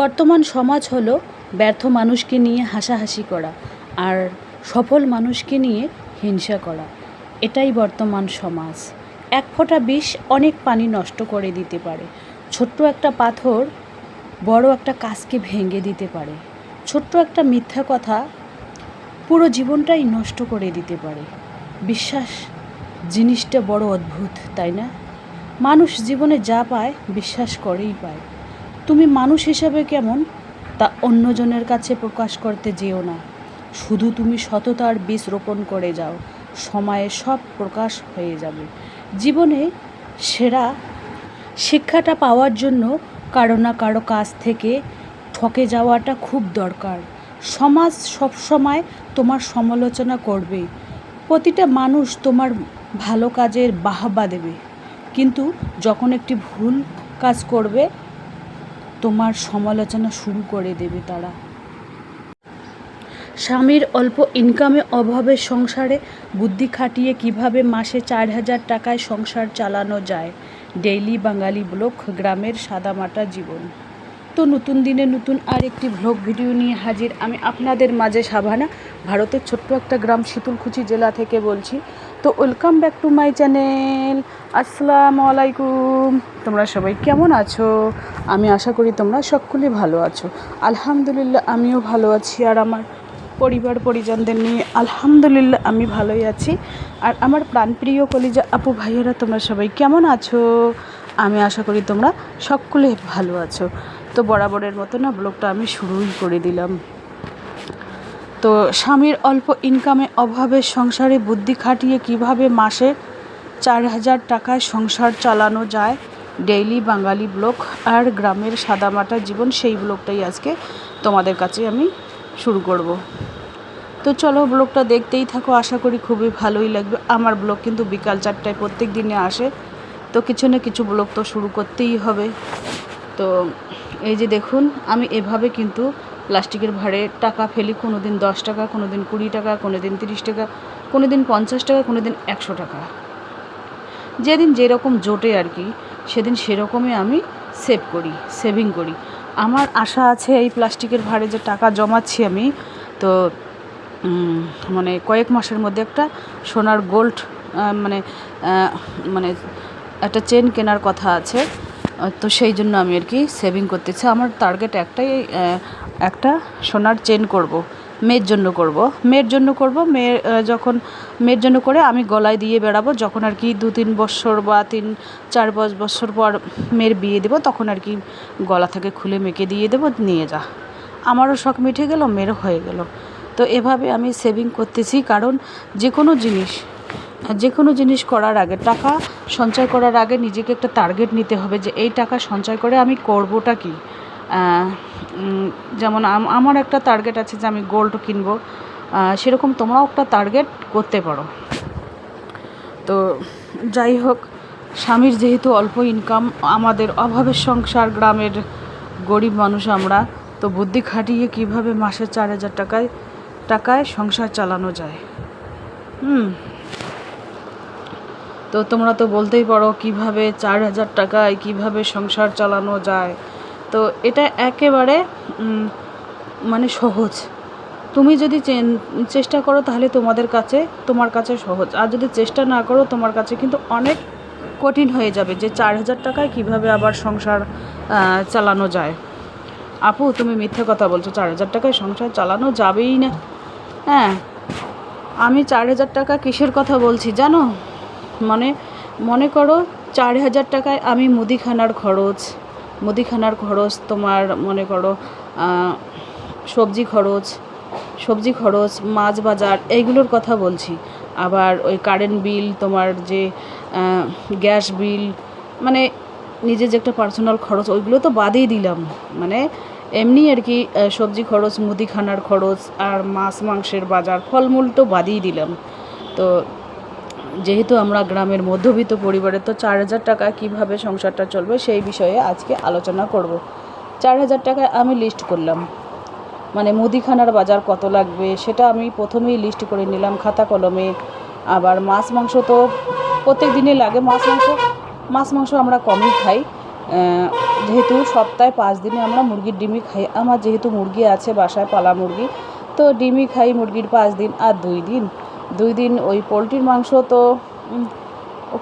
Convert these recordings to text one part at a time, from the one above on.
বর্তমান সমাজ হলো ব্যর্থ মানুষকে নিয়ে হাসাহাসি করা আর সফল মানুষকে নিয়ে হিংসা করা। এটাই বর্তমান সমাজ। এক ফোঁটা বিষ অনেক পানি নষ্ট করে দিতে পারে। ছোট্ট একটা পাথর বড় একটা কাজকে ভেঙে দিতে পারে। ছোট্ট একটা মিথ্যা কথা পুরো জীবনটাই নষ্ট করে দিতে পারে। বিশ্বাস জিনিসটা বড় অদ্ভুত, তাই না? মানুষ জীবনে যা পায়, বিশ্বাস করেই পায়। তুমি মানুষ হিসাবে কেমন, তা অন্যজনের কাছে প্রকাশ করতে যেও না। শুধু তুমি সততার বীজ রোপণ করে যাও, সময়ে সব প্রকাশ হয়ে যাবে। জীবনে সেরা শিক্ষাটা পাওয়ার জন্য কারও না কারও কাছ থেকে ঠকে যাওয়াটা খুব দরকার। সমাজ সবসময় তোমার সমালোচনা করবে। প্রতিটা মানুষ তোমার ভালো কাজের বাহবা দেবে। কিন্তু যখন একটি ভুল কাজ করবে তোমার সমালোচনা শুরু করে দেবে তারা। স্বামীর অল্প ইনকামে অভাবে সংসারে বুদ্ধি খাটিয়ে কীভাবে মাসে চার হাজার টাকায় সংসার চালানো যায়? ডেইলি বাঙালি ব্লক গ্রামের সাদামাটা জীবন। তো নতুন দিনে নতুন আর একটি ভ্লগ ভিডিও নিয়ে হাজির। আমি আপনাদের মাঝে সাভানা, ভারতের ছোট্ট একটা গ্রাম শীতলকুচি জেলা থেকে বলছি। তো welcome back to my channel. আসসালামু আলাইকুম। তোমরা সবাই কেমন আছো? আমি আশা করি তোমরা সকলে ভালো আছো। আলহামদুলিল্লাহ, আমিও ভালো আছি। আর আমার পরিবার, পরিজনদের নিয়ে আলহামদুলিল্লাহ আমি ভালোই আছি। আর আমার প্রাণপ্রিয় কলিজা আপু ভাইয়েরা, তোমরা সবাই কেমন আছো? আমি আশা করি তোমরা সকলে ভালো আছো। তো বরাবরের মতো না, ব্লগটা আমি শুরুই করে দিলাম। তো স্বামীর অল্প ইনকামে অভাবে সংসারে বুদ্ধি খাটিয়ে কীভাবে মাসে চার হাজার টাকায় সংসার চালানো যায়? ডেইলি বাঙালি ব্লগ আর গ্রামের সাদামাটা জীবন, সেই ব্লগটাই আজকে তোমাদের কাছে আমি শুরু করব। তো চলো ব্লগটা দেখতেই থাকো, আশা করি খুবই ভালোই লাগবে। আমার ব্লগ কিন্তু বিকাল চারটায় প্রত্যেক দিনে আসে, তো কিছু না কিছু ব্লগ তো শুরু করতেই হবে। তো এই যে দেখুন, আমি এভাবে কিন্তু প্লাস্টিকের ভাড়ে টাকা ফেলি কোনো দিন দশ টাকা কোনো দিন কুড়ি টাকা কোনো দিন তিরিশ টাকা কোনো দিন পঞ্চাশ টাকা কোনো দিন একশো টাকা। যেদিন যেরকম জোটে আর কি, সেদিন সেরকমই আমি সেভ করি সেভিং করি। আমার আশা আছে এই প্লাস্টিকের ভাড়ে যে টাকা জমাচ্ছি আমি, তো মানে কয়েক মাসের মধ্যে একটা সোনার গোল্ড মানে মানে একটা চেন কেনার কথা আছে। তো সেই জন্য আমি আর কি সেভিং করতেছি। আমার টার্গেট একটাই একটা সোনার চেন করব, মেয়ের জন্য করব। মেয়ের জন্য করব মেয়ের যখন মেয়ের জন্য করে আমি গলায় দিয়ে বেড়াবো, যখন আর কি দু তিন বছর বা তিন চার পাঁচ বছর পর মেয়ের বিয়ে দেবো, তখন আর কি গলা থেকে খুলে মেয়েকে দিয়ে দেবো, নিয়ে যা। আমারও শখ মিটে গেল, মেয়েরও হয়ে গেল। তো এভাবে আমি সেভিং করতেছি, কারণ যে কোনো জিনিস যে কোনো জিনিস করার আগে, টাকা সঞ্চয় করার আগে নিজেকে একটা টার্গেট নিতে হবে যে এই টাকা সঞ্চয় করে আমি করবোটা কি। যেমন আমার একটা টার্গেট আছে যে আমি গোল্ড কিনবো। সেরকম তোমরাও একটা টার্গেট করতে পারো। তো যাই হোক, স্বামীর যেহেতু অল্প ইনকাম আমাদের অভাবের সংসার, গ্রামের গরিব মানুষ আমরা, তো বুদ্ধি খাটিয়ে কীভাবে মাসে চার হাজার টাকায় টাকায় সংসার চালানো যায়। হুম। তো তোমরা তো বলতেই পারো কীভাবে চার হাজার টাকায় কীভাবে সংসার চালানো যায়। তো এটা একেবারে মানে সহজ। তুমি যদি চেষ্টা করো তাহলে তোমাদের কাছে, তোমার কাছে সহজ। আর যদি চেষ্টা না করো, তোমার কাছে কিন্তু অনেক কঠিন হয়ে যাবে যে চার হাজার টাকায় কীভাবে আবার সংসার চালানো যায়। আপু, তুমি মিথ্যে কথা বলছো, চার হাজার টাকায় সংসার চালানো যাবেই না। হ্যাঁ আমি চার হাজার টাকা কিসের কথা বলছি, জানো? মানে মনে করো চার হাজার টাকায় আমি মুদিখানার খরচ মুদিখানার খরচ তোমার মনে করো সবজি খরচ সবজি খরচ, মাছ বাজার এইগুলোর কথা বলছি। আবার ওই কারেন্ট বিল তোমার যে গ্যাস বিল মানে নিজের যে একটা পার্সোনাল খরচ, ওইগুলো তো বাদই দিলাম। মানে এমনি আর কি সবজি খরচ, মুদিখানার খরচ আর মাছ মাংসের বাজার, ফলমূল তো বাদই দিলাম। তো যেহেতু আমরা গ্রামের মধ্যবিত্ত পরিবারে, তো চার হাজার টাকা কীভাবে সংসারটা চলবে সেই বিষয়ে আজকে আলোচনা করব। চার হাজার টাকায় আমি লিস্ট করলাম। মানে মুদিখানার বাজার কত লাগবে সেটা আমি প্রথমেই লিস্ট করে নিলাম খাতা কলমে। আবার মাছ মাংস তো প্রত্যেক দিনে লাগে, মাছ মাংস মাছ মাংস আমরা কমই খাই। যেহেতু সপ্তাহে পাঁচ দিনে আমরা মুরগির ডিমই খাই। আমার যেহেতু মুরগি আছে বাসায় পালা মুরগি, তো ডিমই খাই মুরগির পাঁচ দিন আর দুই দিন। দুই দিন ওই পোলট্রির মাংস তো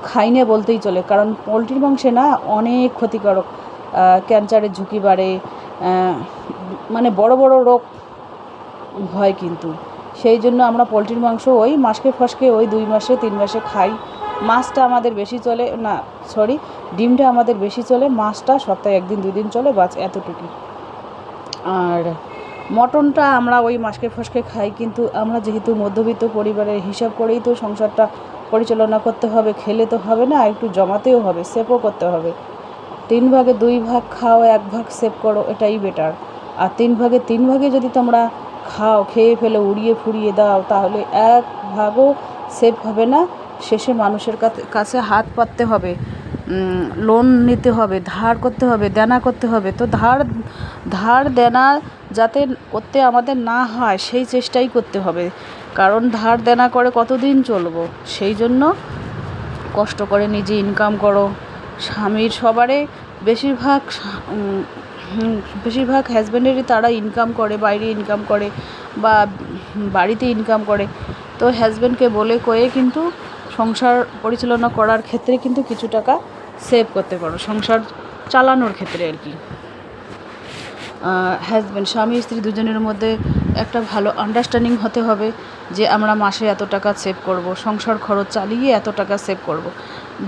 খাই না বলতেই চলে। কারণ পোলট্রির মাংসে না অনেক ক্ষতিকারক ক্যান্সারের ঝুঁকি বাড়ে মানে বড় বড় রোগ হয় কিন্তু। সেই জন্য আমরা পোলট্রির মাংস ওই মাসকে ফসকে ওই দুই মাসে, তিন মাসে খাই। মাছটা আমাদের বেশি চলে, না সরি ডিমটা আমাদের বেশি চলে, মাছটা সপ্তাহে একদিন, দুই দিন চলে, বাস এতটুকুই। আর মটনটা আমরা ওই মাসকে ফসকে খাই, কিন্তু আমরা যেহেতু মধ্যবিত্ত পরিবারের হিসাব করেই তো সংসারটা পরিচালনা করতে হবে, খেলে তো হবে না একটু জমাতেও হবে সেভও করতে হবে। তিন ভাগে দুই ভাগ খাও, এক ভাগ সেভ করো, এটাই বেটার আর তিন ভাগে তিন ভাগে যদি তোমরা খাও, খেয়ে ফেলে, উড়িয়ে ফুরিয়ে দাও, তাহলে এক ভাগও সেভ হবে না, শেষে মানুষের কাছে- কাছে হাত পাততে হবে। লোন নিতে হবে, ধার করতে হবে, দেনা করতে হবে। তো ধার ধার, দেনা যাতে করতে আমাদের না হয়, সেই চেষ্টাই করতে হবে। কারণ ধার, দেনা করে কতদিন চলবো? সেই জন্য কষ্ট করে নিজে ইনকাম করো। স্বামীর সবারে বেশিরভাগ বেশিরভাগ হাজব্যান্ডেরই তারা ইনকাম করে, বাইরে ইনকাম করে বা বাড়িতে ইনকাম করে। তো হাজব্যান্ডকে বলে কয়ে কিন্তু সংসার পরিচালনা করার ক্ষেত্রে কিন্তু কিছু টাকা সেভ করতে পারো, সংসার চালানোর ক্ষেত্রে আর কি। হাজব্যান্ড স্বামী, স্ত্রী দুজনের মধ্যে একটা ভালো আন্ডারস্ট্যান্ডিং হতে হবে যে আমরা মাসে এত টাকা সেভ করব, সংসার খরচ চালিয়ে এত টাকা সেভ করব।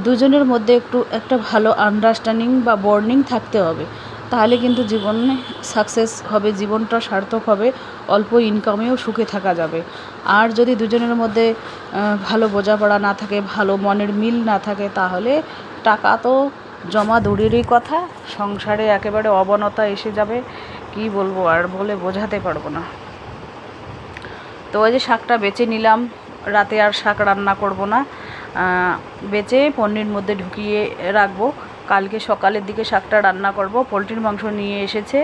দুজনের মধ্যে একটু একটা ভালো আন্ডারস্ট্যান্ডিং বা বর্নিং থাকতে হবে। তাহলে কিন্তু জীবনে সাকসেস হবে, জীবনটা সার্থক হবে, অল্প ইনকামেও সুখে থাকা যাবে। আর যদি দুজনের মধ্যে ভালো বোঝাপড়া না থাকে, ভালো মনের মিল না থাকে, তাহলে টাকা তো জমা দূরেরই কথা, সংসারে একেবারে অবনতা এসে যাবে, কি বলব আর বলে বোঝাতে পারব না। তো ওই যে শাকটা বেছে নিলাম, রাতে আর শাক রান্না করব না বেচে পনির মধ্যে ঢুকিয়ে রাখব। কালকে সকালের দিকে শাকটা রান্না করব। পোলট্রির মাংস নিয়ে এসেছে।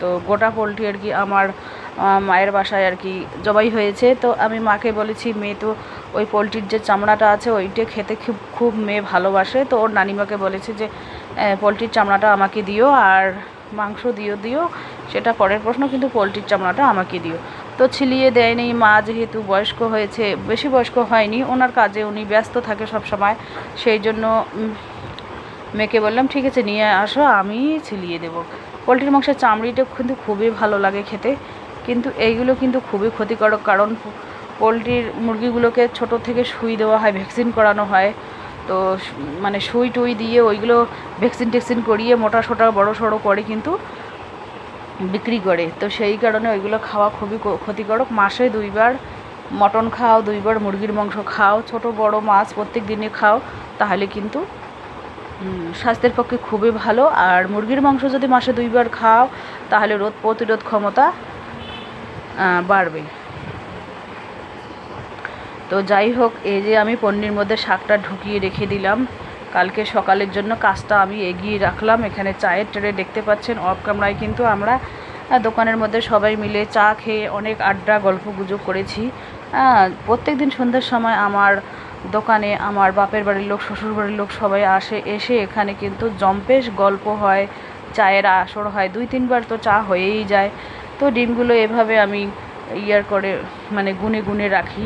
তো গোটা পোলট্রি আর কি আমার মায়ের বাসায় আর কি জবাই হয়েছে। তো আমি মাকে বলেছি, মেয়ে তো ওই পোলট্রির যে চামড়াটা আছে, ওইটা খেতে খুব খুব মেয়ে ভালোবাসে। তো ওর নানিমাকে বলেছে যে পোলট্রির চামড়াটা আমাকে দিও আর মাংস দিও দিও। সেটা পরের প্রশ্ন, কিন্তু পোলট্রির চামড়াটা আমাকে দিও। তো ছিলিয়ে দেয়নি। মা যেহেতু বয়স্ক হয়েছে, বেশি বয়স্ক হয়নি, ওনার কাজে উনি ব্যস্ত থাকে সব সময় সেই জন্য মেয়েকে বললাম, ঠিক আছে, নিয়ে আসো, আমি ছিলিয়ে দেবো। পোলট্রির মাংসের চামড়িটা কিন্তু খুবই ভালো লাগে খেতে, কিন্তু এইগুলো কিন্তু খুবই ক্ষতিকারক, কারণ পোলট্রির মুরগিগুলোকে ছোট থেকে সুই দেওয়া হয়, ভ্যাকসিন করানো হয়। তো মানে সুই টুই দিয়ে ওইগুলো ভ্যাকসিন টেক্সিন করিয়ে মোটা সোটা, বড়ো সড়ো করে কিন্তু বিক্রি করে। তো সেই কারণে ওইগুলো খাওয়া খুবই ক্ষতিকারক। মাসে দুইবার মটন খাও, দুইবার মুরগির মাংস খাও, ছোট, বড় মাছ প্রত্যেক দিনে খাও, তাহলে কিন্তু স্বাস্থ্যের পক্ষে খুবই ভালো। আর মুরগির মাংস যদি মাসে দুইবার খাও, তাহলে রোগ প্রতিরোধ ক্ষমতা বাড়বে তো যাই হোক, এই যে আমি পনির মধ্যে শাকটা ঢুকিয়ে রেখে দিলাম। কালকে সকালের জন্য কাজটা আমি এগিয়ে রাখলাম। এখানে চায়ের ট্রে দেখতে পাচ্ছেন, অফ ক্যামেরায় কিন্তু আমরা দোকানের মধ্যে সবাই মিলে চা খেয়ে অনেক আড্ডা গল্প গুজব করেছি। প্রত্যেক দিন সন্ধ্যার সময় আমার দোকানে আমার বাপের বাড়ির লোক, শ্বশুর বাড়ির লোক সবাই আসে, এসে এখানে কিন্তু জম্পেশ গল্প হয়, চায়ের আসর হয়, দুই তিনবার তো চা হয়েই যায়। তো ডিমগুলো এভাবে আমি ইয়ার করে মানে গুনে গুনে রাখি।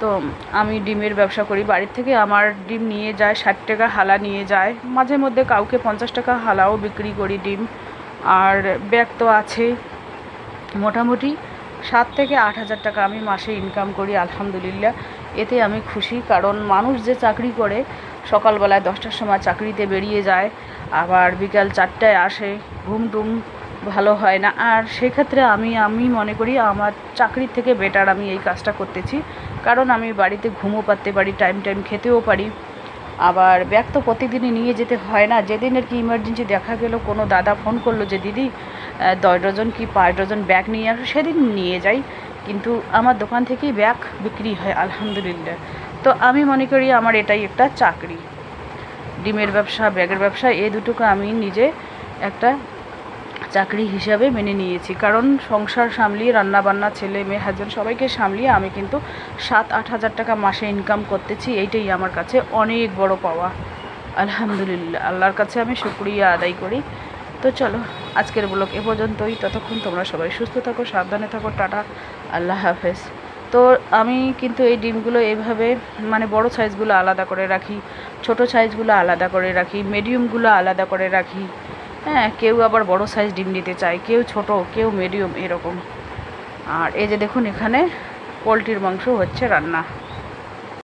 তো আমি ডিমের ব্যবসা করি। বাড়ির থেকে আমার ডিম নিয়ে যায়, ষাট টাকা হালা নিয়ে যায়। মাঝে মধ্যে কাউকে পঞ্চাশ টাকা হালাও বিক্রি করি ডিম। আর ব্যাগ তো আছেই মোটামুটি সাত থেকে আট হাজার টাকা আমি মাসে ইনকাম করি, আলহামদুলিল্লাহ। এতে আমি খুশি, কারণ মানুষ যে চাকরি করে, সকালবেলায় দশটার সময় চাকরিতে বেরিয়ে যায়, আবার বিকাল চারটায় আসে, ঘুম টুম ভালো হয় না। আর সেক্ষেত্রে আমি আমি মনে করি আমার চাকরির থেকে বেটার আমি এই কাজটা করতেছি, কারণ আমি বাড়িতে ঘুমও পারতে পারি টাইম টাইম খেতেও পারি। আবার ব্যাগ তো প্রতিদিনই নিয়ে যেতে হয় না। যেদিন আর কি ইমার্জেন্সি দেখা গেল, কোনো দাদা ফোন করল যে, দিদি দশ ডজন কি পাঁচ ডজন ব্যাগ নিয়ে আসো? সেদিন নিয়ে যাই। কিন্তু আমার দোকান থেকেই ব্যাগ বিক্রি হয়, আলহামদুলিল্লাহ। তো আমি মনে করি আমার এটাই একটা চাকরি। ডিমের ব্যবসা, ব্যাগের ব্যবসা, এই দুটোকে আমি নিজে একটা চাকরি হিসাবে মেনে নিয়েছি। কারণ সংসার সামলিয়ে, রান্নাবান্না, ছেলে মেয়ে, হাজব্যান্ড সবাইকে সামলিয়ে আমি কিন্তু সাত আট হাজার টাকা মাসে ইনকাম করতেছি, এইটাই আমার কাছে অনেক বড় পাওয়া। আলহামদুলিল্লাহ, আল্লাহর কাছে আমি শুক্রিয়া আদায় করি। তো চলো, আজকের ব্লগ এ পর্যন্তই। ততক্ষণ তোমরা সবাই সুস্থ থাকো, সাবধানে থাকো, টাটা। আল্লাহ হাফেজ। তো আমি কিন্তু এই ডিমগুলো এভাবে মানে বড় সাইজগুলো আলাদা করে রাখি, ছোট সাইজগুলো আলাদা করে রাখি, মিডিয়ামগুলো আলাদা করে রাখি। হ্যাঁ কেউ আবার বড় সাইজ ডিম নিতে চায়, কেউ ছোট, কেউ মিডিয়াম এরকম। আর এই যে দেখুন এখানে পোলট্রির মাংস হচ্ছে রান্না।